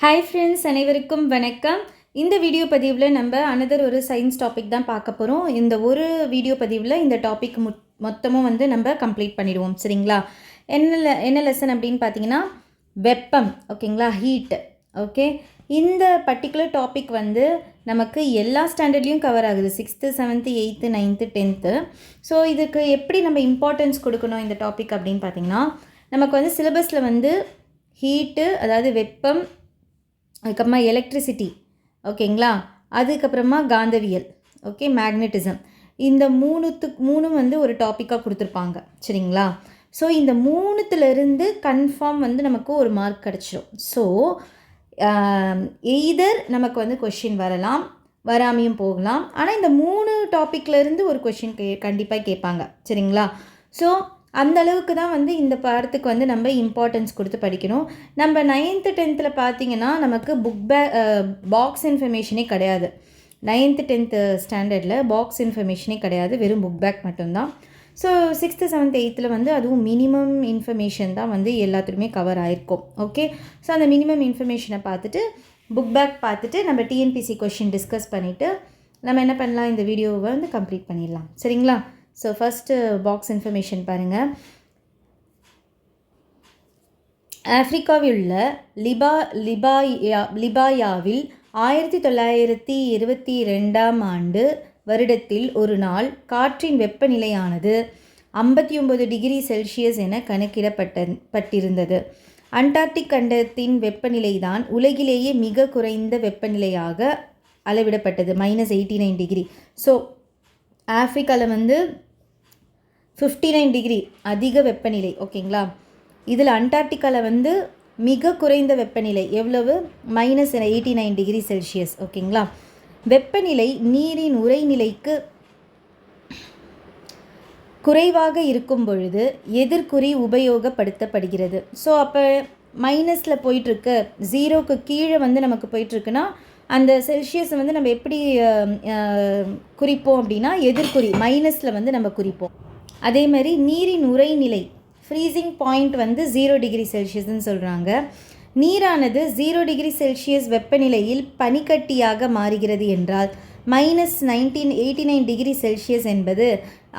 Hi friends அனைவருக்கும் வணக்கம். இந்த வீடியோ பதிவில் நம்ம அனதர் ஒரு சயின்ஸ் டாபிக் தான் பார்க்க போகிறோம் இந்த ஒரு வீடியோ பதிவில் இந்த டாபிக் மு மொத்தமும் வந்து நம்ம கம்ப்ளீட் பண்ணிடுவோம். சரிங்களா? என்ன என்ன லெசன் அப்படின்னு பார்த்தீங்கன்னா வெப்பம் ஓகேங்களா ஹீட் ஓகே இந்த பர்டிகுலர் டாபிக் வந்து நமக்கு எல்லா ஸ்டாண்டர்ட்லேயும் கவர் ஆகுது. Sixth seventh eighth ninth tenth so இதுக்கு எப்படி நம்ம இம்பார்ட்டன்ஸ் கொடுக்கணும் இந்த டாபிக் அப்படின்னு பார்த்தீங்கன்னா நமக்கு வந்து சிலபஸில் வந்து ஹீட்டு அதாவது வெப்பம் அதுக்கப்புறமா எலக்ட்ரிசிட்டி ஓகேங்களா அதுக்கப்புறமா காந்தவியல் ஓகே மேக்னட்டிசம் இந்த மூணுத்துக்கு மூணும் வந்து ஒரு டாப்பிக்காக கொடுத்துருப்பாங்க சரிங்களா? ஸோ இந்த மூணுத்துலேருந்து கன்ஃபார்ம் வந்து நமக்கு ஒரு மார்க் கிடச்சிரும். ஸோ எய்தர் நமக்கு வந்து கொஷின் வரலாம் வராமையும் போகலாம். ஆனால் இந்த மூணு டாப்பிக்லேருந்து ஒரு கொஷின் கே கண்டிப்பாக கேட்பாங்க சரிங்களா? ஸோ அந்த அளவுக்கு தான் வந்து இந்த பாடத்துக்கு வந்து நம்ம இம்பார்ட்டன்ஸ் கொடுத்து படிக்கணும். நம்ம நைன்த்து டென்த்தில் பார்த்தீங்கன்னா நமக்கு புக் பே பாக்ஸ் இன்ஃபர்மேஷனே கிடையாது. நைன்த்து டென்த்து ஸ்டாண்டர்டில் பாக்ஸ் இன்ஃபர்மேஷனே கிடையாது. வெறும் புக் பேக் மட்டும்தான். ஸோ சிக்ஸ்த்து செவன்த் எயித்தில் வந்து அதுவும் மினிமம் இன்ஃபர்மேஷன் தான் வந்து எல்லாத்துலேயுமே கவர் ஆயிருக்கும். ஓகே ஸோ அந்த மினிமம் இன்ஃபர்மேஷனை பார்த்துட்டு புக் பேக் பார்த்துட்டு நம்ம டிஎன்பிசி கொஷின் டிஸ்கஸ் பண்ணிவிட்டு நம்ம என்ன பண்ணலாம்? இந்த வீடியோவை வந்து கம்ப்ளீட் பண்ணிடலாம். சரிங்களா? ஸோ ஃபஸ்ட்டு பாக்ஸ் இன்ஃபர்மேஷன் பாருங்கள் ஆப்பிரிக்காவில் உள்ள லிபா லிபாயா லிபாயாவில் ஆயிரத்தி தொள்ளாயிரத்தி இருபத்தி ரெண்டாம் ஆண்டு வருடத்தில் ஒரு நாள் காற்றின் வெப்பநிலையானது ஐம்பத்தி ஒம்பது டிகிரி செல்சியஸ் என கணக்கிடப்பட்ட பட்டிருந்தது. அண்டார்டிக் கண்டத்தின் வெப்பநிலை தான் உலகிலேயே மிக குறைந்த வெப்பநிலையாக அளவிடப்பட்டது. Minus eighty nine degree so ஆஃப்ரிக்காவில் வந்து ஃபிஃப்டி நைன் டிகிரி அதிக வெப்பநிலை ஓகேங்களா இதில் அண்டார்டிகாவில் வந்து மிக குறைந்த வெப்பநிலை எவ்வளவு? Minus eighty nine degree Celsius ஓகேங்களா வெப்பநிலை நீரின் உறைநிலைக்கு குறைவாக இருக்கும் பொழுது எதிர்குறி உபயோகப்படுத்தப்படுகிறது. ஸோ அப்போ மைனஸில் போயிட்டுருக்கு ஜீரோக்கு கீழே வந்து நமக்கு போயிட்டுருக்குன்னா அந்த செல்சியஸ் வந்து நம்ம எப்படி குறிப்போம் அப்படின்னா எதிர்குறி மைனஸில் வந்து நம்ம குறிப்போம். அதே மாதிரி நீரின் உறைநிலை ஃப்ரீசிங் பாயிண்ட் வந்து ஜீரோ டிகிரி செல்சியஸ்ன்னு சொல்கிறாங்க நீரானது ஜீரோ டிகிரி செல்சியஸ் வெப்பநிலையில் பனிக்கட்டியாக மாறுகிறது என்றால் minus nineteen eighty nine degree Celsius என்பது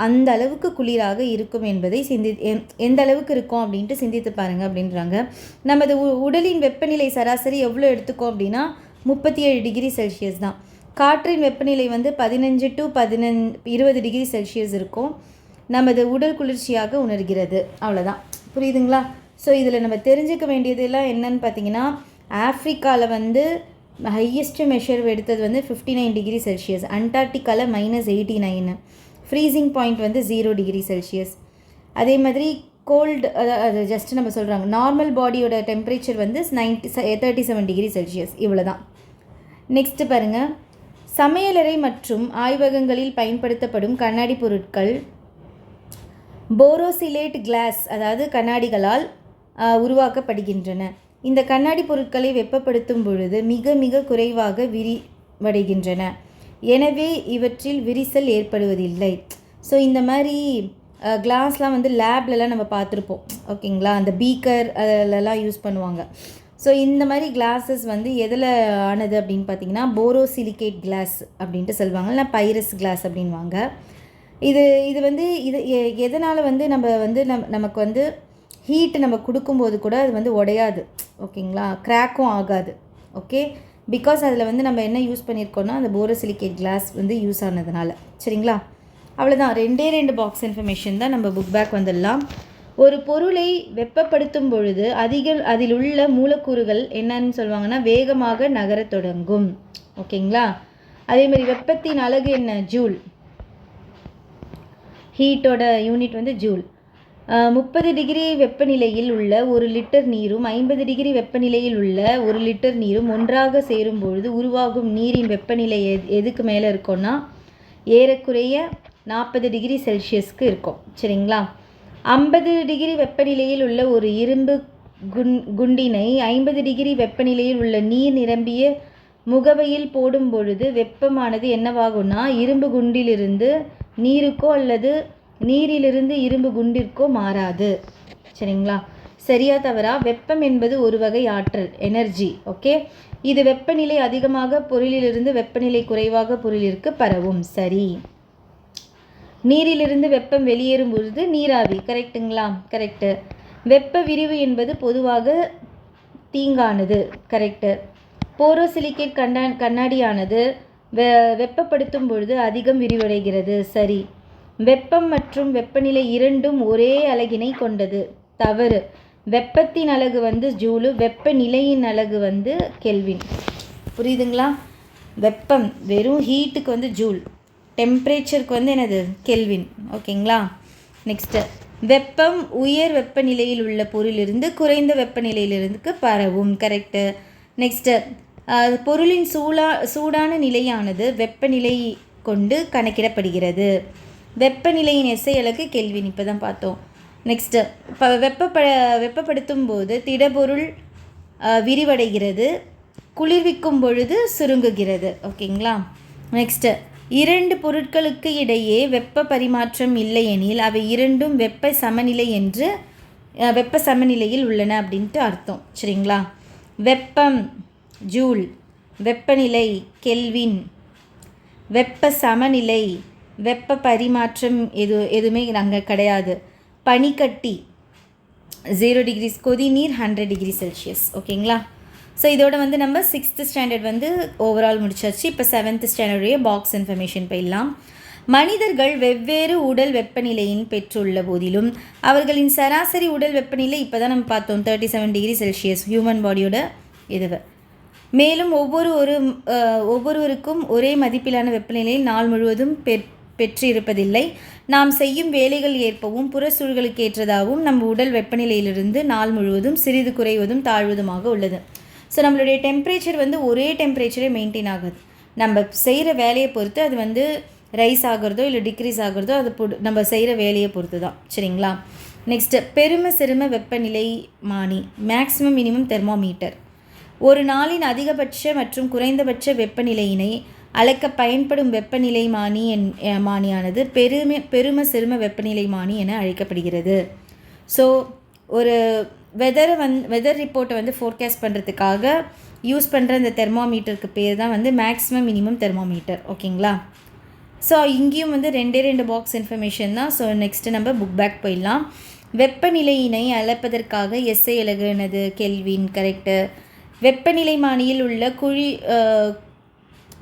அந்த அளவுக்கு குளிராக இருக்கும் என்பதை சிந்தி எந்த அளவுக்கு இருக்கும் அப்படின்ட்டு சிந்தித்து பாருங்க அப்படின்றாங்க. நமது உடலின் வெப்பநிலை சராசரி எவ்வளோ எடுத்துக்கோம் அப்படின்னா முப்பத்தி ஏழு டிகிரி செல்சியஸ் தான். காற்றின் வெப்பநிலை வந்து பதினஞ்சு டு பதினஞ்சு இருபது டிகிரி செல்சியஸ் இருக்கும். நமது உடல் குளிர்ச்சியாக உணர்கிறது. அவ்வளோதான் புரியுதுங்களா? ஸோ இதில் நம்ம தெரிஞ்சுக்க வேண்டியதெல்லாம் என்னன்னு பார்த்தீங்கன்னா ஆஃப்ரிக்காவில் வந்து ஹையஸ்ட் மெஷர் எடுத்தது வந்து fifty nine degree Celsius அண்டார்டிகாவில் minus eighty nine freezing point வந்து ஜீரோ டிகிரி செல்சியஸ் அதே மாதிரி கோல்டு அது ஜஸ்ட் நம்ம சொல்கிறாங்க நார்மல் பாடியோட டெம்பரேச்சர் வந்து ninety thirty seven degree Celsius இவ்வளோ தான் நெக்ஸ்ட்டு பாருங்கள் சமையலறை மற்றும் ஆய்வகங்களில் பயன்படுத்தப்படும் கண்ணாடி பொருட்கள் போரோசிலேட் கிளாஸ் அதாவது கண்ணாடிகளால் உருவாக்கப்படுகின்றன. இந்த கண்ணாடி பொருட்களை வெப்பப்படுத்தும் பொழுது மிக மிக குறைவாக விரிவடைகின்றன. எனவே இவற்றில் விரிசல் ஏற்படுவதில்லை. ஸோ இந்த மாதிரி கிளாஸ்லாம் வந்து லேப்லலாம் நம்ம பார்த்துருப்போம். ஓகேங்களா? அந்த பீக்கர் அதிலலாம் யூஸ் பண்ணுவாங்க. ஸோ இந்த மாதிரி கிளாஸஸ் வந்து எதில் ஆனது அப்படின்னு பார்த்தீங்கன்னா போரோசிலிகேட் கிளாஸ் அப்படின்ட்டு சொல்லுவாங்க. இல்லை பைரஸ் கிளாஸ் அப்படின்வாங்க இது இது வந்து இது எ- எதனால் வந்து நம்ம வந்து நம் நமக்கு வந்து ஹீட்டு நம்ம கொடுக்கும்போது கூட அது வந்து உடையாது. ஓகேங்களா? க்ராக்கும் ஆகாது. ஓகே? பிகாஸ் அதில் வந்து நம்ம என்ன யூஸ் பண்ணியிருக்கோம்னா அந்த போரோசிலிகேட் கிளாஸ் வந்து யூஸ் ஆனதுனால. சரிங்களா? அவ்வளோதான் ரெண்டே ரெண்டு பாக்ஸ் இன்ஃபர்மேஷன் தான் நம்ம புக் பேக் வந்துடலாம். ஒரு பொருளை வெப்பப்படுத்தும் பொழுது அதிக அதில் உள்ள மூலக்கூறுகள் என்னன்னு சொல்லுவாங்கன்னா வேகமாக நகரத் தொடங்கும். ஓகேங்களா? அதே மாதிரி வெப்பத்தின் அழகு என்ன? ஜூல். ஹீட்டோட யூனிட் வந்து ஜூல். முப்பது டிகிரி வெப்பநிலையில் உள்ள ஒரு லிட்டர் நீரும் ஐம்பது டிகிரி வெப்பநிலையில் உள்ள ஒரு லிட்டர் நீரும் ஒன்றாக சேரும் பொழுது உருவாகும் நீரின் வெப்பநிலை எது எதுக்கு மேலே இருக்கும்னா ஏறக்குறைய நாற்பது டிகிரி செல்சியஸ்க்கு இருக்கும். சரிங்களா? ஐம்பது டிகிரி வெப்பநிலையில் உள்ள ஒரு இரும்பு குண் குண்டினை ஐம்பது டிகிரி வெப்பநிலையில் உள்ள நீர் நிரம்பிய முகவையில் போடும் பொழுது வெப்பமானது என்னவாகும்னா இரும்பு குண்டிலிருந்து நீருக்கோ அல்லது நீரிலிருந்து இரும்பு குண்டிற்கோ மாறாது. சரிங்களா? சரியா தவறா? வெப்பம் என்பது ஒரு வகை ஆற்றல் எனர்ஜி ஓகே இது வெப்பநிலை அதிகமாக பொருளிலிருந்து வெப்பநிலை குறைவாக பொருளிற்கு பரவும். சரி. நீரிலிருந்து வெப்பம் வெளியேறும் பொழுது நீராவி கரெக்டுங்களா கரெக்டு வெப்ப விரிவு என்பது பொதுவாக தீங்கானது கரெக்டு போரோசிலிகேட் கண்ணா கண்ணாடியானது வெ வெப்பப்படுத்தும் பொழுது அதிகம் விரிவடைகிறது. சரி. வெப்பம் மற்றும் வெப்பநிலை இரண்டும் ஒரே அலகினை கொண்டது. தவறு. வெப்பத்தின் அலகு வந்து ஜூலு வெப்பநிலையின் அலகு வந்து கெல்வின். புரியுதுங்களா? வெப்பம் வெறும் ஹீட்டுக்கு வந்து ஜூல். டெம்பரேச்சருக்கு வந்து எனது கெல்வின். ஓகேங்களா? நெக்ஸ்ட்டு வெப்பம் உயர் வெப்பநிலையில் உள்ள பொருளிலிருந்து குறைந்த வெப்பநிலையிலிருந்து பரவும். கரெக்டு நெக்ஸ்ட்டு பொருளின் சூழா சூடான நிலையானது வெப்பநிலை கொண்டு கணக்கிடப்படுகிறது. வெப்பநிலையின் எஸ்ஐ கேள்வி கெல்வின் இப்போ தான் பார்த்தோம். நெக்ஸ்ட்டு இப்போ வெப்பப்ப வெப்பப்படுத்தும் போது திடப்பொருள் விரிவடைகிறது. குளிர்விக்கும் பொழுது சுருங்குகிறது. ஓகேங்களா? நெக்ஸ்ட்டு இரண்டு பொருட்களுக்கு இடையே வெப்ப பரிமாற்றம் இல்லையெனில் அவை இரண்டும் வெப்ப சமநிலை என்று வெப்ப சமநிலையில் உள்ளன அப்படின்ட்டு அர்த்தம். சரிங்களா? வெப்பம் ஜூல். வெப்பநிலை கெல்வின். வெப்ப சமநிலை வெப்ப பரிமாற்றம் எது எதுவுமே அங்கே கிடையாது. பனிக்கட்டி ஜீரோ டிகிரிஸ் கொதிநீர் ஹண்ட்ரட் டிகிரி செல்சியஸ் ஓகேங்களா ஸோ இதோட வந்து நம்ம சிக்ஸ்த்து ஸ்டாண்டர்ட் வந்து ஓவரால் முடிச்சாச்சு. இப்போ செவன்த் ஸ்டாண்டர்டுடைய பாக்ஸ் இன்ஃபர்மேஷன் போயிடலாம். மனிதர்கள் வெவ்வேறு உடல் வெப்பநிலையின் பெற்றுள்ள போதிலும் அவர்களின் சராசரி உடல் வெப்பநிலை இப்போ தான் நம்ம பார்த்தோம் thirty seven degree Celsius human பாடியோட இதுவை மேலும் ஒவ்வொரு ஒரு ஒவ்வொருவருக்கும் ஒரே மதிப்பிலான வெப்பநிலையில் நாள் முழுவதும் பெற் பெற்றிருப்பதில்லை. நாம் செய்யும் வேலைகள் ஏற்பவும் புற சூழலுக்கு ஏற்றதாகவும் நம் உடல் வெப்பநிலையிலிருந்து நாள் முழுவதும் சிறிது குறைவதும் தாழ்வதுமாக உள்ளது. ஸோ நம்மளுடைய டெம்பரேச்சர் வந்து ஒரே டெம்பரேச்சரே மெயின்டைன் ஆகுது. நம்ம செய்கிற வேலையை பொறுத்து அது வந்து ரைஸ் ஆகிறதோ இல்லை டிக்ரீஸ் ஆகிறதோ அது நம்ம செய்கிற வேலையை பொறுத்து தான் சரிங்களா? நெக்ஸ்ட்டு பெரும சிறும வெப்பநிலை மானி மேக்ஸிமம் மினிமம் தெர்மோமீட்டர் ஒரு நாளின் அதிகபட்ச மற்றும் குறைந்தபட்ச வெப்பநிலையினை அளக்க பயன்படும் வெப்பநிலை மானி என் மானியானது பெருமை பெரும சிறும வெப்பநிலை மானி என அழைக்கப்படுகிறது. ஸோ ஒரு வெதரை வந் வெதர் ரிப்போர்ட்டை வந்து ஃபோர்காஸ்ட் பண்ணுறதுக்காக யூஸ் பண்ணுற இந்த தெர்மாமீட்டருக்கு பேர் தான் வந்து மேக்ஸிமம் மினிமம் தெர்மாமீட்டர் ஓகேங்களா ஸோ இங்கேயும் வந்து ரெண்டே ரெண்டு பாக்ஸ் இன்ஃபர்மேஷன் தான். ஸோ நெக்ஸ்ட்டு நம்ம புக் பேக் போயிடலாம். வெப்பநிலையினை அளப்பதற்காக எஸ்ஐ அலகுனது கெல்வின் கரெக்டு வெப்பநிலை மானியில் உள்ள குழி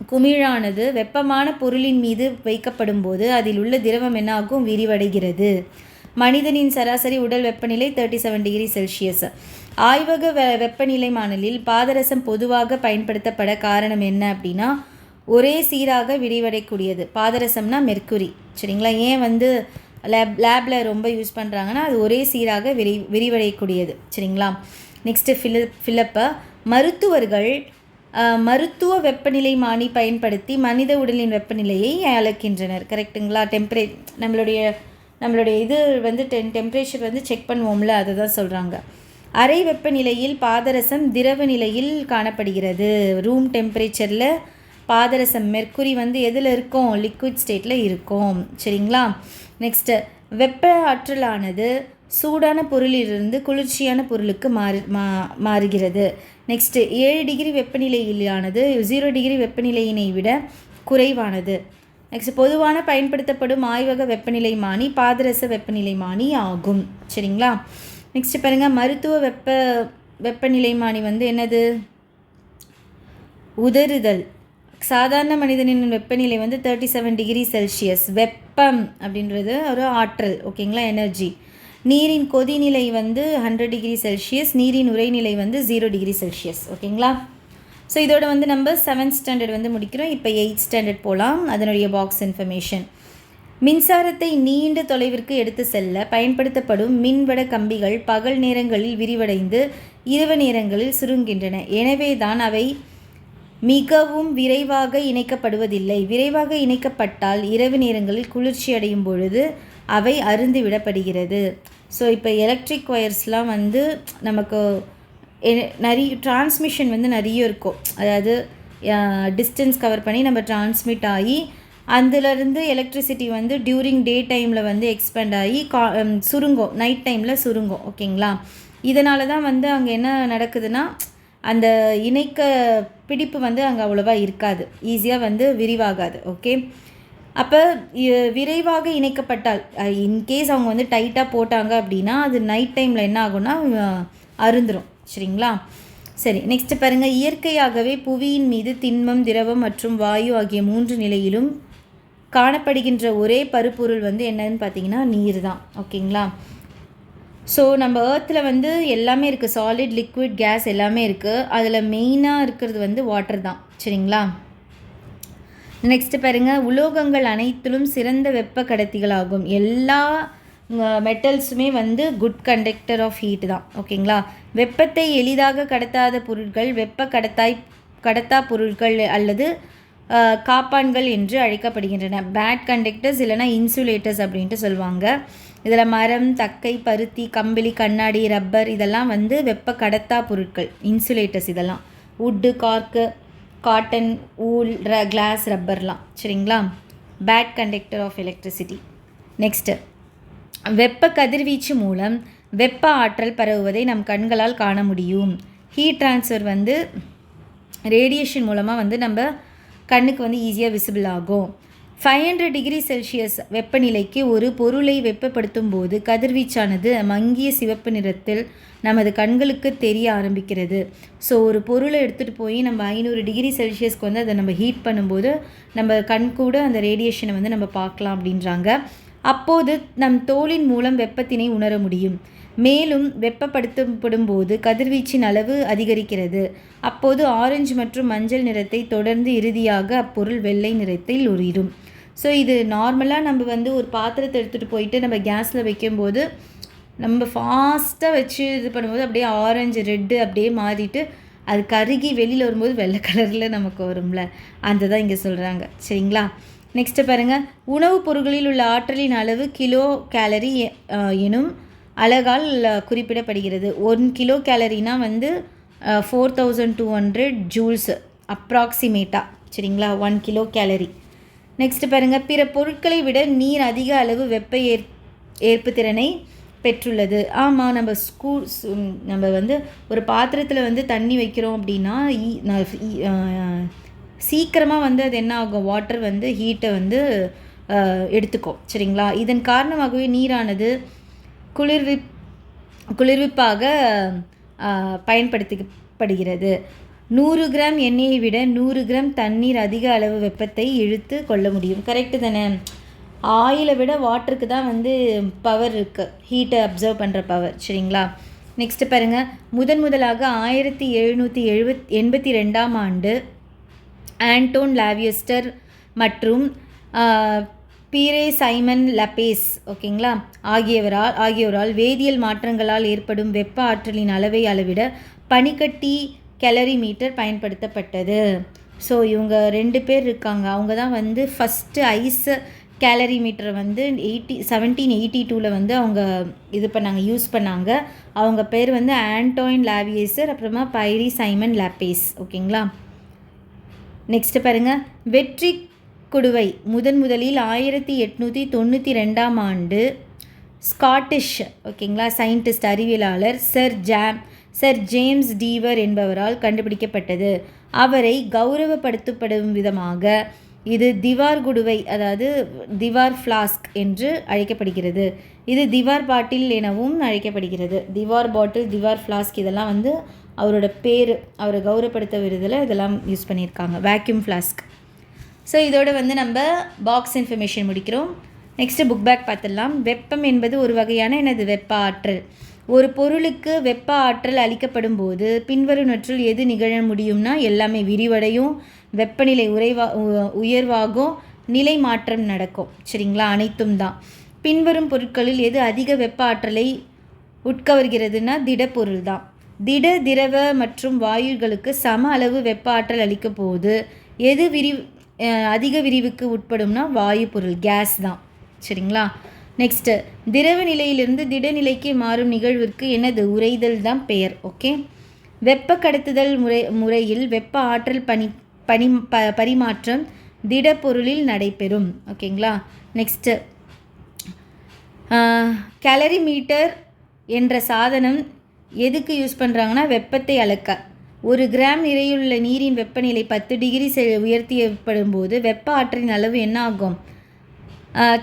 குமிழானது வெப்பமான பொருளின் மீது வைக்கப்படும் போது அதில் உள்ள திரவம் என்னாகும்? விரிவடைகிறது. மனிதனின் சராசரி உடல் வெப்பநிலை தேர்ட்டி செவன் டிகிரி செல்சியஸ் ஆய்வக வெ வெப்பநிலை மாணலில் பாதரசம் பொதுவாக பயன்படுத்தப்பட காரணம் என்ன அப்படின்னா ஒரே சீராக விரிவடைக்கூடியது பாதரசம்னா மெர்க்குரி சரிங்களா? ஏன் வந்து லேப் லேபில் ரொம்ப யூஸ் பண்ணுறாங்கன்னா அது ஒரே சீராக விரி விரிவடையக்கூடியது. சரிங்களா? நெக்ஸ்ட்டு ஃபிலிப் ஃபிலிப்பை மருத்துவர்கள் மருத்துவ வெப்பநிலை மானி பயன்படுத்தி மனித உடலின் வெப்பநிலையை அளக்கின்றனர் கரெக்டுங்களா? டெம்பரே நம்மளுடைய நம்மளுடைய இது வந்து டென் டெம்பரேச்சர் வந்து செக் பண்ணுவோம்ல அதை தான் சொல்கிறாங்க அறை வெப்பநிலையில் பாதரசம் திரவ நிலையில் காணப்படுகிறது. ரூம் டெம்பரேச்சரில் பாதரசம் மெர்க்குரி வந்து எதில் இருக்கும்? லிக்விட் ஸ்டேட்டில் இருக்கும். சரிங்களா? நெக்ஸ்ட்டு வெப்ப ஆற்றலானது சூடான பொருளிலிருந்து குளிர்ச்சியான பொருளுக்கு மாறு மா மாறுகிறது. நெக்ஸ்ட்டு ஏழு டிகிரி வெப்பநிலையிலானது ஜீரோ டிகிரி வெப்பநிலையினை விட குறைவானது. நெக்ஸ்ட் பொதுவான பயன்படுத்தப்படும் ஆய்வக வெப்பநிலை மானி பாதரச வெப்பநிலை மானி ஆகும். சரிங்களா? நெக்ஸ்ட் பாருங்கள் மருத்துவ வெப்ப வெப்பநிலை மானி வந்து என்னது? உதறுதல். சாதாரண மனிதனின் வெப்பநிலை வந்து தேர்ட்டி செவன் டிகிரி செல்சியஸ் வெப்பம் அப்படின்றது ஒரு ஆற்றல் ஓகேங்களா எனர்ஜி நீரின் கொதிநிலை வந்து ஹண்ட்ரட் டிகிரி செல்சியஸ் நீரின் உரைநிலை வந்து ஜீரோ டிகிரி செல்சியஸ் ஓகேங்களா ஸோ இதோட வந்து நம்ம செவன்த் ஸ்டாண்டர்ட் வந்து முடிக்கிறோம். இப்போ எயிட் ஸ்டாண்டர்ட் போகலாம் அதனுடைய பாக்ஸ் இன்ஃபர்மேஷன் மின்சாரத்தை நீண்ட தொலைவிற்கு எடுத்து செல்ல பயன்படுத்தப்படும் மின்வட கம்பிகள் பகல் நேரங்களில் விரிவடைந்து இரவு நேரங்களில் சுருங்கின்றன எனவே தான் அவை மிகவும் விரைவாக இணைக்கப்படுவதில்லை. விரைவாக இணைக்கப்பட்டால் இரவு நேரங்களில் குளிர்ச்சி அடையும் பொழுது அவை அருந்து விடப்படுகிறது. ஸோ இப்போ எலக்ட்ரிக் ஒயர்ஸ்லாம் வந்து நமக்கு நிறைய டிரான்ஸ்மிஷன் வந்து நிறைய இருக்கும். அதாவது டிஸ்டன்ஸ் கவர் பண்ணி நம்ம டிரான்ஸ்மிட் ஆகி அதுலேருந்து எலக்ட்ரிசிட்டி வந்து டியூரிங் டே டைமில் வந்து எக்ஸ்பெண்ட் ஆகி கா சுருங்கும். நைட் டைமில் சுருங்கும். ஓகேங்களா இதனால தான் வந்து அங்கே என்ன நடக்குதுன்னா அந்த இணைக்க பிடிப்பு வந்து அங்கே அவ்வளோவா இருக்காது. ஈஸியாக வந்து விரிவாகாது. ஓகே அப்போ விரைவாக இணைக்கப்பட்டால் இன்கேஸ் அவங்க வந்து டைட்டாக போட்டாங்க அப்படின்னா அது நைட் டைமில் என்ன ஆகும்னா அருந்துரும். சரிங்களா? சரி நெக்ஸ்ட் பாருங்கள் இயற்கையாகவே புவியின் மீது திண்மம் திரவம் மற்றும் வாயு ஆகிய மூன்று நிலையிலும் காணப்படுகின்ற ஒரே பருப்பொருள் வந்து என்னன்னு பார்த்தீங்கன்னா நீர் தான் ஓகேங்களா? ஸோ நம்ம ஏர்த்தில் வந்து எல்லாமே இருக்குது சாலிட் லிக்விட் கேஸ் எல்லாமே இருக்குது அதில் மெயினாக இருக்கிறது வந்து வாட்டர் தான். சரிங்களா? நெக்ஸ்ட்டு பாருங்கள் உலோகங்கள் அனைத்திலும் சிறந்த வெப்ப கடத்திகளாகும் எல்லா மெட்டல்ஸுமே வந்து குட் கண்டக்டர் ஆஃப் ஹீட் தான். ஓகேங்களா வெப்பத்தை எளிதாக கடத்தாத பொருட்கள் வெப்ப கடத்தாய் கடத்தா பொருட்கள் அல்லது காப்பான்கள் என்று அழைக்கப்படுகின்றன. பேட் கண்டக்டர்ஸ் இல்லைனா இன்சுலேட்டர்ஸ் அப்படின்ட்டு சொல்லுவாங்க. இதில் மரம் தக்கை பருத்தி கம்பளி கண்ணாடி ரப்பர் இதெல்லாம் வந்து வெப்ப கடத்தா பொருட்கள் இன்சுலேட்டர்ஸ் இதெல்லாம். வுட்டு கார்க்கு காட்டன் ஊல் ர கிளாஸ் ரப்பர்லாம் சரிங்களா? Bad conductor of electricity next வெப்ப கதிர்வீச்சு மூலம் வெப்ப ஆற்றல் பரவுவதை நம் கண்களால் காண முடியும். ஹீட் ட்ரான்ஸ்ஃபர் வந்து ரேடியேஷன் மூலமாக வந்து நம்ம கண்ணுக்கு வந்து ஈஸியாக விசிபிள் ஆகும். ஃபைவ் ஹண்ட்ரட் டிகிரி செல்சியஸ் வெப்பநிலைக்கு ஒரு பொருளை வெப்பப்படுத்தும் போது கதிர்வீச்சானது மங்கிய சிவப்பு நிறத்தில் நமது கண்களுக்கு தெரிய ஆரம்பிக்கிறது. ஸோ ஒரு பொருளை எடுத்துகிட்டு போய் நம்ம ஐநூறு டிகிரி செல்சியஸ்க்கு வந்து அதை நம்ம ஹீட் பண்ணும்போது நம்ம கண் கூட அந்த ரேடியேஷனை வந்து நம்ம பார்க்கலாம் அப்படின்றாங்க. அப்போது நம் தோலின் மூலம் வெப்பத்தினை உணர முடியும். மேலும் வெப்பப்படுத்தப்படும் போது கதிர்வீச்சின் அளவு அதிகரிக்கிறது. அப்போது ஆரஞ்சு மற்றும் மஞ்சள் நிறத்தை தொடர்ந்து இறுதியாக அப்பொருள் வெள்ளை நிறத்தில் உரிடும் ஸோ இது நார்மலாக நம்ம வந்து ஒரு பாத்திரத்தை எடுத்துகிட்டு போயிட்டு நம்ம கேஸில் வைக்கும்போது நம்ம ஃபாஸ்ட்டாக வச்சு இது பண்ணும்போது அப்படியே ஆரஞ்சு ரெட்டு அப்படியே மாறிட்டு அது கருகி வெளியில் வரும்போது வெள்ளை கலரில் நமக்கு வரும்ல. அந்த தான் இங்கே சொல்கிறாங்க சரிங்களா? நெக்ஸ்ட்டு பாருங்கள் உணவுப் பொருட்களில் உள்ள ஆற்றலின் அளவு கிலோ கேலரி எனும் அழகால் குறிப்பிடப்படுகிறது. ஒன் கிலோ கேலரினா வந்து four thousand two hundred joules அப்ராக்சிமேட்டாக சரிங்களா? ஒன் கிலோ கேலரி நெக்ஸ்ட்டு பாருங்கள் பிற பொருட்களை விட நீர் அதிக அளவு வெப்ப ஏற் ஏற்பு திறனை பெற்றுள்ளது. ஆமாம் நம்ம ஸ்கூல் நம்ம வந்து ஒரு பாத்திரத்தில் வந்து தண்ணி வைக்கிறோம் அப்படின்னா சீக்கிரமாக வந்து அது என்ன ஆகும்? வாட்டர் வந்து ஹீட்டை வந்து எடுத்துக்கும். சரிங்களா? இதன் காரணமாகவே நீரானது குளிர்வி குளிர்விப்பாக பயன்படுத்தப்படுகிறது நூறு கிராம் எண்ணெயை விட நூறு கிராம் தண்ணீர் அதிக அளவு வெப்பத்தை இழுத்து கொள்ள முடியும். கரெக்டு தானே? ஆயிலை விட வாட்டருக்கு தான் வந்து பவர் இருக்குது ஹீட்டை அப்சர்வ் பண்ணுற பவர் சரிங்களா? நெக்ஸ்ட்டு பாருங்கள் முதன் முதலாக ஆயிரத்தி எழுநூற்றி எழுபத் எண்பத்தி ரெண்டாம் ஆண்டு ஆண்டோன் லாவியஸ்டர் மற்றும் பீரே சைமன் லப்பேஸ் ஓகேங்களா? ஆகியவரால் ஆகியோரால் வேதியியல் மாற்றங்களால் ஏற்படும் வெப்ப ஆற்றலின் அளவை அளவிட பனிக்கட்டி கேலரி மீட்டர் பயன்படுத்தப்பட்டது. ஸோ இவங்க ரெண்டு பேர் இருக்காங்க. அவங்க தான் வந்து ஃபஸ்ட்டு ஐஸ் கேலரி மீட்டரை வந்து எயிட்டி செவன்டீன் எயிட்டி டூவில் வந்து அவங்க இது பண்ணாங்க யூஸ் பண்ணாங்க. அவங்க பேர் வந்து ஆண்டோயின் லாவியேசர் அப்புறமா பைரி சைமன் லாப்பேஸ். ஓகேங்களா நெக்ஸ்ட்டு பாருங்கள் வெற்றி குடுவை. முதன் முதலில் ஆயிரத்தி எட்நூற்றி தொண்ணூற்றி ரெண்டாம் ஆண்டு ஸ்காட்டிஷ் ஓகேங்களா சயின்டிஸ்ட் அறிவியலாளர் சர் ஜாம் சர் ஜேம்ஸ் டீவர் என்பவரால் கண்டுபிடிக்கப்பட்டது. அவரை கௌரவப்படுத்தப்படும் விதமாக இது திவார் குடுவை அதாவது திவார் ஃப்ளாஸ்க் என்று அழைக்கப்படுகிறது. இது திவார் பாட்டில் எனவும் அழைக்கப்படுகிறது. திவார் பாட்டில் திவார் ஃப்ளாஸ்க் இதெல்லாம் வந்து அவரோட பேர் அவரை கௌரவப்படுத்த விருதில் இதெல்லாம் யூஸ் பண்ணியிருக்காங்க. வேக்யூம் ஃப்ளாஸ்க் ஸோ இதோடு வந்து நம்ம பாக்ஸ் இன்ஃபர்மேஷன் முடிக்கிறோம். நெக்ஸ்ட்டு புக் பேக் பார்த்துடலாம். வெப்பம் என்பது ஒரு வகையான எனது வெப்ப ஆற்றல். ஒரு பொருளுக்கு வெப்ப ஆற்றல் அளிக்கப்படும் போது பின்வருவனற்றுள் எது நிகழ முடியும்னா எல்லாமே விரிவடையும் வெப்பநிலை உறைவா உயர்வாகும் நிலை மாற்றம் நடக்கும். சரிங்களா? அனைத்தும் தான். பின்வரும் பொருட்களில் எது அதிக வெப்ப ஆற்றலை உட்கவர்கிறதுனா திடப்பொருள் தான். திட திரவ மற்றும் வாயுகளுக்கு சம அளவு வெப்ப ஆற்றல் அளிக்கும் போது எது விரி அதிக விரிவுக்கு உட்படும்னா வாயு பொருள் கேஸ் தான். சரிங்களா? நெக்ஸ்ட்டு திரவ நிலையிலிருந்து திடநிலைக்கு மாறும் நிகழ்விற்கு எனது உறைதல் தான் பெயர் ஓகே வெப்ப கடத்துதல் முறை முறையில் வெப்ப ஆற்றல் பனி பனி ப பரிமாற்றம் திடப்பொருளில் நடைபெறும் ஓகேங்களா நெக்ஸ்ட்டு கேலரி மீட்டர் என்ற சாதனம் எதுக்கு யூஸ் பண்ணுறாங்கன்னா வெப்பத்தை அளக்க. ஒரு கிராம் நிறையுள்ள நீரின் வெப்பநிலை பத்து டிகிரி செ உயர்த்தியப்படும் போது வெப்ப ஆற்றலின் அளவு என்ன ஆகும்?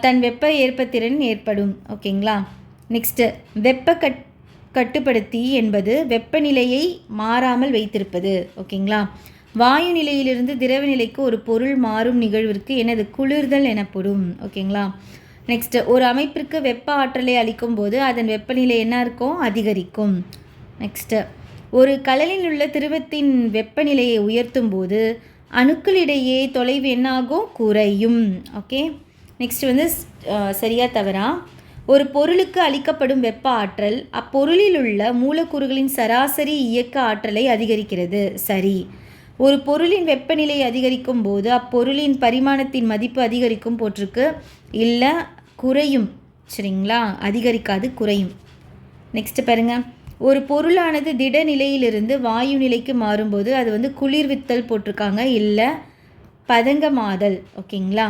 தன் வெப்ப ஏற்பத்திறன் ஏற்படும். ஓகேங்களா? நெக்ஸ்ட்டு வெப்ப கட் கட்டுப்படுத்தி என்பது வெப்பநிலையை மாறாமல் வைத்திருப்பது. ஓகேங்களா? வாயு நிலையிலிருந்து திரவ நிலைக்கு ஒரு பொருள் மாறும் நிகழ்விற்கு எனது குளிர்தல் எனப்படும். ஓகேங்களா? நெக்ஸ்ட் ஒரு அமைப்பிற்கு வெப்ப ஆற்றலை அளிக்கும் போது அதன் வெப்பநிலை என்ன இருக்கும்? அதிகரிக்கும். நெக்ஸ்ட்டு ஒரு கலலில் உள்ள திருவத்தின் வெப்பநிலையை உயர்த்தும் போது அணுக்களிடையே தொலைவு என்னாகும்? குறையும். ஓகே நெக்ஸ்ட் வந்து சரியா தவறா? ஒரு பொருளுக்கு அளிக்கப்படும் வெப்ப ஆற்றல் அப்பொருளில் உள்ள மூலக்கூறுகளின் சராசரி இயக்க ஆற்றலை அதிகரிக்கிறது. சரி. ஒரு பொருளின் வெப்பநிலை அதிகரிக்கும் போது அப்பொருளின் பரிமாணத்தின் மதிப்பு அதிகரிக்கும் போற்றுக்கு இல்லை குறையும். சரிங்களா? அதிகரிக்காது குறையும். நெக்ஸ்ட் பாருங்க. ஒரு பொருளானது திட நிலையிலிருந்து வாயு நிலைக்கு மாறும்போது அது வந்து குளிர்வித்தல் போட்டிருக்காங்க. இல்லை பதங்கமாதல். ஓகேங்களா?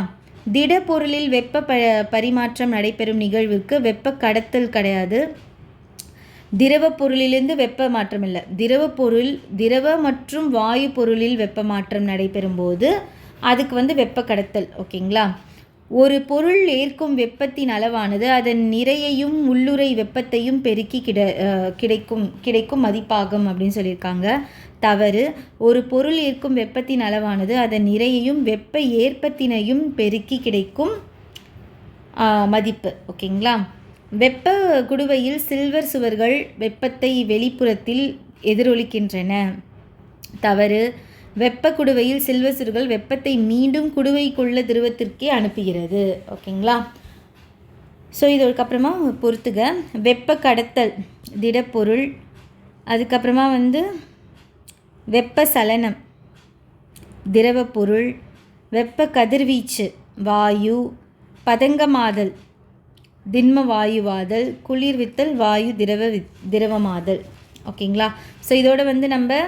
திடப்பொருளில் வெப்ப ப பரிமாற்றம் நடைபெறும் நிகழ்வுக்கு வெப்ப கடத்தல் கிடையாது. திரவ பொருளிலிருந்து வெப்ப மாற்றம் இல்லை. திரவ பொருள் திரவ மற்றும் வாயு பொருளில் வெப்ப மாற்றம் நடைபெறும் போது அதுக்கு வந்து வெப்ப கடத்தல் ஓகேங்களா? ஒரு பொருள் ஏற்கும் வெப்பத்தின் அளவானது அதன் நிறையையும் உள்ளுறை வெப்பத்தையும் பெருக்கி கிட கிடைக்கும் கிடைக்கும் மதிப்பாகும் அப்படின்னு சொல்லியிருக்காங்க. தவறு. ஒரு பொருள் ஈர்க்கும் வெப்பத்தின் அளவானது அதன் நிறையையும் வெப்ப ஏற்பத்தினையும் பெருக்கி கிடைக்கும் மதிப்பு. ஓகேங்களா? வெப்ப குடுவையில் சில்வர் சுவர்கள் வெப்பத்தை வெளிப்புறத்தில் எதிரொலிக்கின்றன. தவறு. வெப்ப குடுவையில் சில்வர் சுவர்கள் வெப்பத்தை மீண்டும் குடுவைக்குள்ள திரவத்திற்கே அனுப்புகிறது. ஓகேங்களா? ஸோ இதற்கப்புறமா பொறுத்துக. வெப்ப கடத்தல் திடப்பொருள். அதுக்கப்புறமா வந்து வெப்ப சலனம். திரவ பொருள் வெப்ப கதிர்வீச்சு வாயு பதங்கமாதல். திண்ம வாயுவாதல் குளிர்வித்தல் வாயு திரவ திரவமாதல். ஓகேங்களா? ஸோ இதோட வந்து நம்ம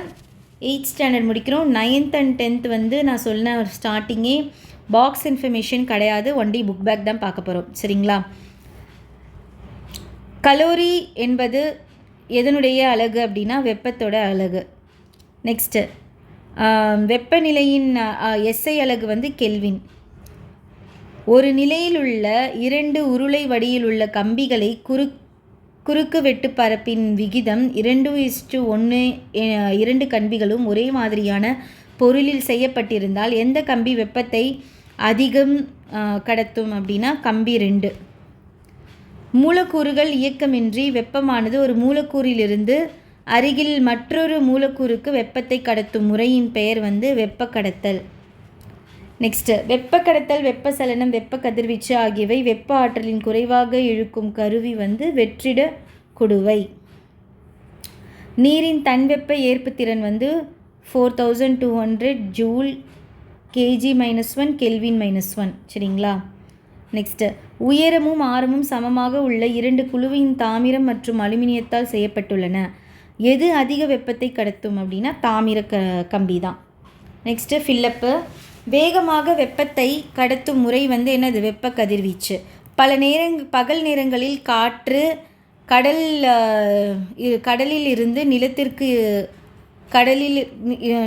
எயிட் ஸ்டாண்டர்ட் முடிக்கிறோம். நைன்த் அண்ட் டென்த் வந்து நான் சொன்ன ஸ்டார்டிங்கே பாக்ஸ் இன்ஃபர்மேஷன் கிடையாது. ஒன்லி புக் பேக் தான் பார்க்க போகிறோம் சரிங்களா? கலோரி என்பது எதனுடைய அழகு அப்படின்னா வெப்பத்தோட அழகு. நெக்ஸ்ட்டு வெப்பநிலையின் எஸ்ஐ அலகு வந்து கெல்வின். ஒரு நிலையில் உள்ள இரண்டு உருளை வடியில் உள்ள கம்பிகளை குறு குறுக்கு வெட்டு பரப்பின் விகிதம் இரண்டு இஸ்டு ஒன்று இரண்டு கம்பிகளும் ஒரே மாதிரியான பொருளில் செய்யப்பட்டிருந்தால் எந்த கம்பி வெப்பத்தை அதிகம் கடத்தும் அப்படின்னா கம்பி ரெண்டு. மூலக்கூறுகள் இயக்கமின்றி வெப்பமானது ஒரு மூலக்கூறிலிருந்து அருகில் மற்றொரு மூலக்கூறுக்கு வெப்பத்தை கடத்தும் முறையின் பெயர் வந்து வெப்ப கடத்தல் நெக்ஸ்ட்டு வெப்ப கடத்தல் வெப்ப சலனம் வெப்ப கதிர்வீச்சு ஆகியவை வெப்ப ஆற்றலின் குறைவாக இழுக்கும் கருவி வந்து வெற்றிட குடுவை. நீரின் தன்வெப்ப ஏற்புத்திறன் வந்து four thousand two hundred joule kg minus one kelvin minus one சரிங்களா? நெக்ஸ்ட்டு உயரமும் ஆரமும் சமமாக உள்ள இரண்டு குழுவின் தாமிரம் மற்றும் அலுமினியத்தால் செய்யப்பட்டுள்ளன. எது அதிக வெப்பத்தை கடத்தும் அப்படின்னா தாமிர க கம்பி தான் நெக்ஸ்ட்டு ஃபில்லப்பு வேகமாக வெப்பத்தை கடத்தும் முறை வந்து என்னது? வெப்ப கதிர்வீச்சு. பல நேரங் பகல் நேரங்களில் காற்று கடல் இரு- கடலில் இருந்து நிலத்திற்கு கடலில்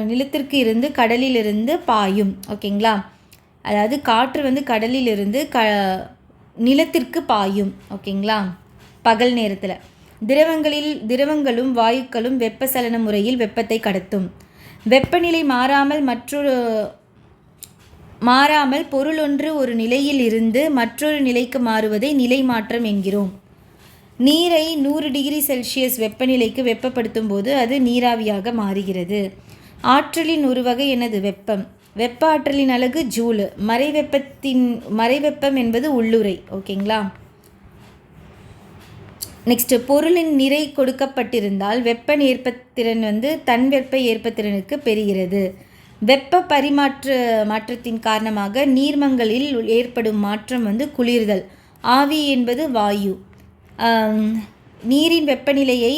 நிலத்திற்கு இருந்து கடலிலிருந்து பாயும். ஓகேங்களா அதாவது காற்று வந்து கடலிலிருந்து க நிலத்திற்கு பாயும். ஓகேங்களா பகல் நேரத்தில். திரவங்களில் திரவங்களும் வாயுக்களும் வெப்பசலன முறையில் வெப்பத்தை கடத்தும். வெப்பநிலை மாறாமல் மற்றொரு மாறாமல் பொருள் ஒன்று ஒரு நிலையில் இருந்து மற்றொரு நிலைக்கு மாறுவதை நிலை மாற்றம் என்கிறோம். நீரை நூறு டிகிரி செல்சியஸ் வெப்பநிலைக்கு வெப்பப்படுத்தும் போது அது நீராவியாக மாறுகிறது. ஆற்றலின் ஒரு வகை எனது வெப்பம். வெப்ப ஆற்றலின் அழகு ஜூலு. மறைவெப்பத்தின் மறைவெப்பம் என்பது உள்ளுறை. ஓகேங்களா? நெக்ஸ்ட்டு பொருளின் நிறை கொடுக்கப்பட்டிருந்தால் வெப்ப ஏற்பத்திறன் வந்து தன் வெப்ப ஏற்பத்திறனுக்கு பெறுகிறது. வெப்ப பரிமாற்ற மாற்றத்தின் காரணமாக நீர்மங்களில் ஏற்படும் மாற்றம் வந்து குளிர்தல். ஆவி என்பது வாயு. நீரின் வெப்பநிலையை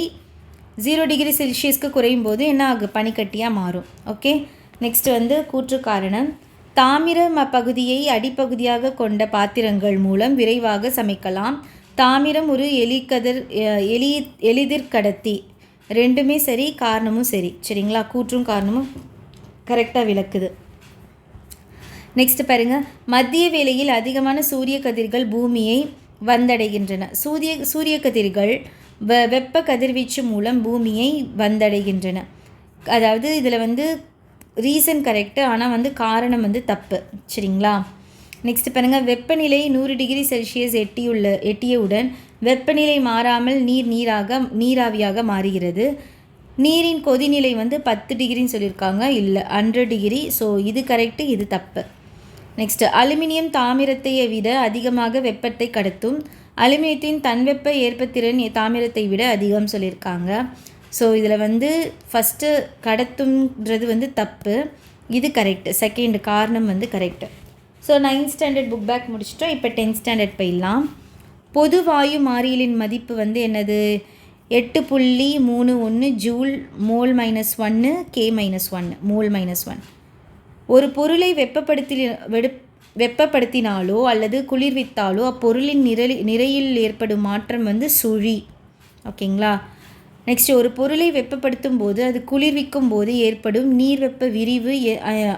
ஜீரோ டிகிரி செல்சியஸ்க்கு குறையும் போது என்ன ஆகு? பனிக்கட்டியாக மாறும். ஓகே நெக்ஸ்ட் வந்து கூற்று காரணம். தாமிர பகுதியை அடிப்பகுதியாக கொண்ட பாத்திரங்கள் மூலம் விரைவாக சமைக்கலாம். தாமிரம் ஒரு எலிக்கதிர் எலி எளிதிர் கடத்தி. ரெண்டுமே சரி காரணமும் சரி. சரிங்களா? கூற்றும் காரணமும் கரெக்டாக விளக்குது. நெக்ஸ்ட் பாருங்கள் மத்திய வேளையில் அதிகமான சூரிய கதிர்கள் பூமியை வந்தடைகின்றன. சூரிய சூரிய கதிர்கள் வெ வெப்ப கதிர்வீச்சு மூலம் பூமியை வந்தடைகின்றன. அதாவது இதில் வந்து ரீசன் கரெக்டு ஆனால் வந்து காரணம் வந்து தப்பு. சரிங்களா? நெக்ஸ்ட் பாருங்கள் வெப்பநிலை நூறு டிகிரி செல்சியஸ் எட்டியுள்ள எட்டியவுடன் வெப்பநிலை மாறாமல் நீர் நீராக நீராவியாக மாறுகிறது. நீரின் கொதிநிலை வந்து பத்து டிகிரின்னு சொல்லியிருக்காங்க. இல்லை ஹண்ட்ரட் டிகிரி. ஸோ இது கரெக்டு இது தப்பு. நெக்ஸ்ட் அலுமினியம் தாமிரத்தை விட அதிகமாக வெப்பத்தை கடத்தும். அலுமினியத்தின் தன்வெப்ப ஏற்பத்திறன் தாமிரத்தை விட அதிகம் சொல்லியிருக்காங்க. ஸோ இதில் வந்து ஃபஸ்ட்டு கடத்தும்ன்றது வந்து தப்பு. இது கரெக்டு செகண்ட் காரணம் வந்து correct so ninth standard book back முடிச்சிட்டோம். இப்போ டென்த் ஸ்டாண்டர்ட் போயிடலாம். பொது வாயு மாறியலின் மதிப்பு வந்து என்னது? எட்டு புள்ளி மூணு ஒன்று ஜூல் மோல் மைனஸ் ஒன்று கே மைனஸ் ஒன்று மோல் மைனஸ் ஒன். ஒரு பொருளை வெப்பப்படுத்தி வெடு வெப்பப்படுத்தினாலோ அல்லது குளிர்வித்தாலோ அப்பொருளின் நிறை நிறையில் ஏற்படும் மாற்றம் வந்து சுழி. ஓகேங்களா நெக்ஸ்ட் ஒரு பொருளை வெப்பப்படுத்தும் போது அது குளிர்விக்கும் போது ஏற்படும் நீர் வெப்ப விரிவு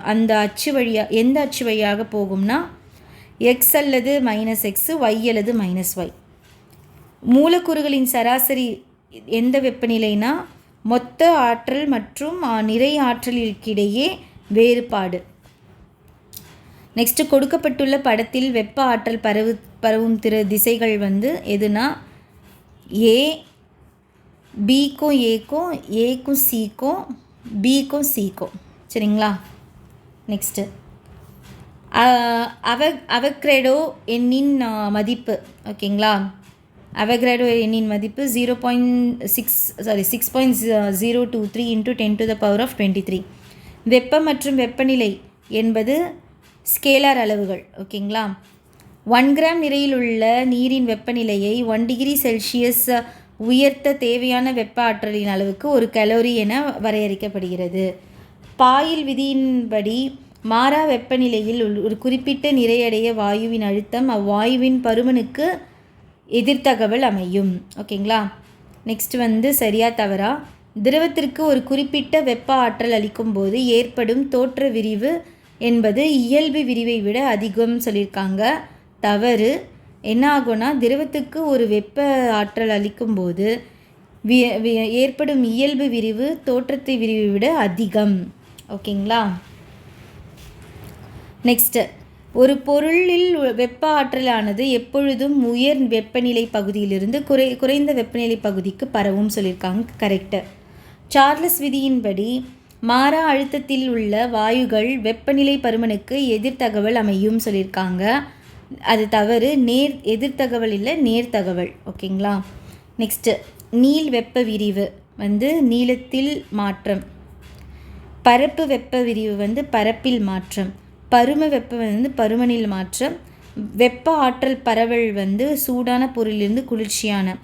அந்த அச்சு வழியாக எந்த அச்சு வழியாக போகும்னா எக்ஸ் அல்லது மைனஸ் எக்ஸு ஒய் அல்லது மைனஸ் ஒய் மூலக்கூறுகளின் சராசரி எந்த வெப்பநிலைனா மொத்த ஆற்றல் மற்றும் நிறை ஆற்றலிற்கிடையே வேறுபாடு. நெக்ஸ்ட்டு கொடுக்கப்பட்டுள்ள படத்தில் வெப்ப ஆற்றல் பரவு பரவும் திரு திசைகள் வந்து எதுனா ஏ பிக்கும் ஏக்கும் ஏக்கும் சிக்கும் பிக்கும் சிக்கும் சரிங்களா? நெக்ஸ்ட்டு அவ அவக்ரேடோ எண்ணின் மதிப்பு. ஓகேங்களா? அவக்ரேடோ எண்ணின் மதிப்பு zero point six sorry six point zero two three into ten to the power of twenty three வெப்பம் மற்றும் வெப்பநிலை என்பது ஸ்கேலார் அளவுகள். ஓகேங்களா? ஒன் கிராம் நிறையில் உள்ள நீரின் வெப்பநிலையை ஒன் டிகிரி செல்சியஸ் உயர்த்த தேவையான வெப்ப ஆற்றலின் அளவுக்கு ஒரு கலோரி என வரையறுக்கப்படுகிறது. பாயில் விதியின்படி மாறா வெப்பநிலையில் ஒரு குறிப்பிட்ட நிறையடைய வாயுவின் அழுத்தம் அவ்வாயுவின் பருமனுக்கு எதிர்த்தகவல் அமையும். ஓகேங்களா? நெக்ஸ்ட் வந்து சரியா தவறா? திரவத்திற்கு ஒரு குறிப்பிட்ட வெப்ப ஆற்றல் அளிக்கும் போது ஏற்படும் தோற்ற விரிவு என்பது இயல்பு விரிவை விட அதிகம் சொல்லியிருக்காங்க. தவறு. என்ன ஆகும்னா திரவத்துக்கு ஒரு வெப்ப ஆற்றல் அளிக்கும் போது ஏற்படும் இயல்பு விரிவு தோற்றத்தை விரிவை விட அதிகம். ஓகேங்களா? நெக்ஸ்ட்டு ஒரு பொருளில் வெப்ப ஆற்றலானது எப்பொழுதும் உயர் வெப்பநிலை பகுதியிலிருந்து குறை குறைந்த வெப்பநிலை பகுதிக்கு பரவும் சொல்லியிருக்காங்க. கரெக்டு சார்லஸ் விதியின்படி மாறா அழுத்தத்தில் உள்ள வாயுகள் வெப்பநிலை பருமனுக்கு எதிர்த்தகவல் அமையும் சொல்லியிருக்காங்க. அது தவறு நேர் எதிர்த்தகவல் இல்லை நேர் தகவல். ஓகேங்களா? நெக்ஸ்ட்டு நீள் வெப்ப விரிவு வந்து நீளத்தில் மாற்றம். பரப்பு வெப்ப விரிவு வந்து பரப்பில் மாற்றம். பரும வெப்பம் வந்து பருமனில் மாற்றம். வெப்ப ஆற்றல் பரவல் வந்து சூடான பொருளிலிருந்து குளிர்ச்சியான.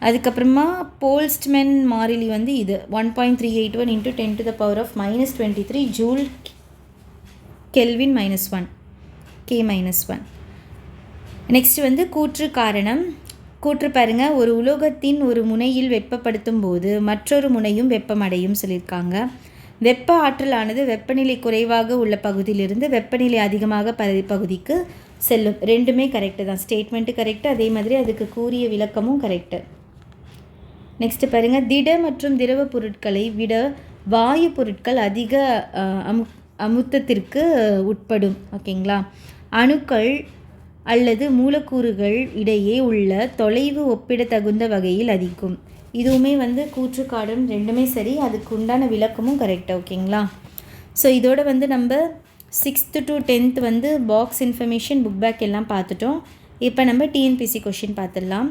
அதுக்கப்புறமா போல்ஸ்ட்மென் மாறிலி வந்து இது one point three eight one into ten to the power of minus twenty three joule kelvin minus one K minus one next வந்து கூற்று காரணம். கூற்று பாருங்கள் ஒரு உலோகத்தின் ஒரு முனையில் வெப்பப்படுத்தும் போது மற்றொரு முனையும் வெப்பமடையும் சொல்லியிருக்காங்க. வெப்ப ஆற்றலானது வெப்பநிலை குறைவாக உள்ள பகுதியிலிருந்து வெப்பநிலை அதிகமாக ப பகுதிக்கு செல்லும். ரெண்டுமே கரெக்டு தான். ஸ்டேட்மெண்ட்டு கரெக்டு அதே மாதிரி அதுக்கு கூறிய விளக்கமும் கரெக்டு நெக்ஸ்ட்டு பாருங்கள் திட மற்றும் திரவ பொருட்களை விட வாயு பொருட்கள் அதிக அமு அமுத்தத்திற்கு உட்படும். ஓகேங்களா அணுக்கள் அல்லது மூலக்கூறுகள் இடையே உள்ள தொலைவு ஒப்பிடத்தகுந்த வகையில் அதிகம் இதுவுமே வந்து கூற்றுக்காடும் ரெண்டுமே சரி அதுக்கு உண்டான விளக்கமும் கரெக்டாக ஓகேங்களா? ஸோ இதோட வந்து நம்ம சிக்ஸ்த்து டு டென்த் வந்து பாக்ஸ் இன்ஃபர்மேஷன் புக் பேக் எல்லாம் பார்த்துட்டோம். இப்போ நம்ம டிஎன்பிசி கொஷின் பார்த்துடலாம்.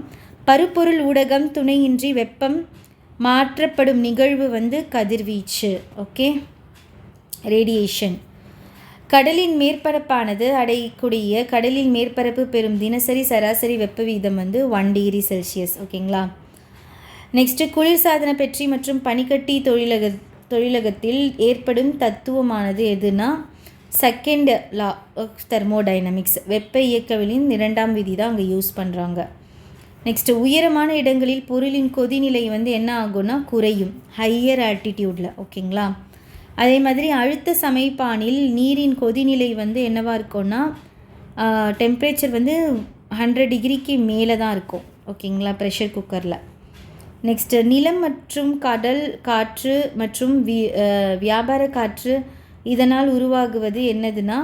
பருப்பொருள் ஊடகம் துணையின்றி வெப்பம் மாற்றப்படும் நிகழ்வு வந்து கதிர்வீச்சு ஓகே ரேடியேஷன் கடலின் மேற்பரப்பானது அடையக்கூடிய கடலின் மேற்பரப்பு பெறும் தினசரி சராசரி வெப்ப வீதம் வந்து ஒன் டிகிரி செல்சியஸ் ஓகேங்களா நெக்ஸ்ட்டு குளிர்சாதன பெற்றி மற்றும் பனிக்கட்டி தொழிலக தொழிலகத்தில் ஏற்படும் தத்துவமானது எதுனா? செகண்ட் லா தெர்மோடைனமிக்ஸ் வெப்ப இயக்கவியலின் இரண்டாம் விதி தான் அங்கே யூஸ் பண்ணுறாங்க நெக்ஸ்ட்டு உயரமான இடங்களில் பொருளின் கொதிநிலை வந்து என்ன ஆகும்னா குறையும். ஹையர் ஆல்டிடியூடில் ஓகேங்களா அதே மாதிரி அழுத்த சமைப்பானில் நீரின் கொதிநிலை வந்து என்னவாக இருக்கும்னா டெம்ப்ரேச்சர் வந்து ஹண்ட்ரட் டிகிரிக்கு மேலே தான் இருக்கும். ஓகேங்களா? ப்ரெஷர் குக்கரில் நெக்ஸ்ட்டு நிலம் மற்றும் கடல் காற்று மற்றும் வி வியாபார காற்று இதனால் உருவாகுவது என்னதுன்னா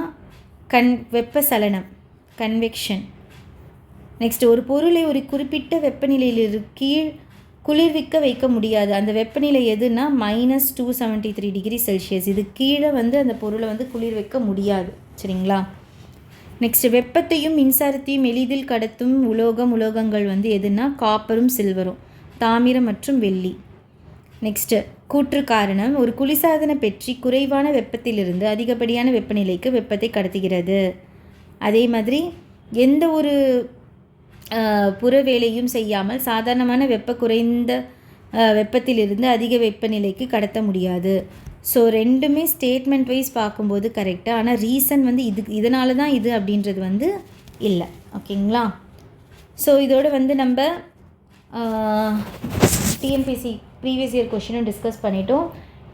கண் வெப்பசலனம் கன்வெக்ஷன் நெக்ஸ்ட் ஒரு பொருளை ஒரு குறிப்பிட்ட வெப்பநிலையில் கீழ் குளிர்விக்க வைக்க முடியாது. அந்த வெப்பநிலை எதுனா minus two seventy three degree Celsius இது கீழே வந்து அந்த பொருளை வந்து குளிர் வைக்க முடியாது. சரிங்களா? நெக்ஸ்ட் வெப்பத்தையும் மின்சாரத்தையும் எளிதில் கடத்தும் உலோகம் உலோகங்கள் வந்து எதுனா காப்பரும் சில்வரும் தாமிரம் மற்றும் வெள்ளி. நெக்ஸ்ட்டு கூற்று காரணம் ஒரு குளிர்சாதன பெற்றி குறைவான வெப்பத்திலிருந்து அதிகப்படியான வெப்பநிலைக்கு வெப்பத்தை கடத்துகிறது. அதே மாதிரி எந்த ஒரு புற வேலையும் செய்யாமல் சாதாரணமான வெப்ப குறைந்த வெப்பத்திலிருந்து அதிக வெப்பநிலைக்கு கடத்த முடியாது. ஸோ ரெண்டுமே ஸ்டேட்மெண்ட் வைஸ் பார்க்கும்போது கரெக்டு ஆனால் ரீசன் வந்து இது இதனால தான் இது அப்படின்றது வந்து இல்லை. ஓகேங்களா ஸோ இதோடு வந்து நம்ம டிஎன்பிசி ப்ரீவியஸ் இயர் கொஷினும் டிஸ்கஸ் பண்ணிட்டோம்.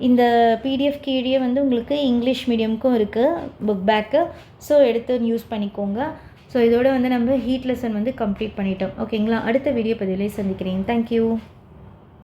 இந்த பிடிஎஃப் கீழே வந்து உங்களுக்கு இங்கிலீஷ் மீடியமுக்கும் இருக்குது புக் பேக்கு ஸோ எடுத்து யூஸ் பண்ணிக்கோங்க. ஸோ இதோட வந்து நம்ம ஹீட் லெசன் வந்து கம்ப்ளீட் பண்ணிட்டோம். ஓகேங்களா அடுத்த வீடியோ பதிவிலே சந்திக்கிறேன். தேங்க்யூ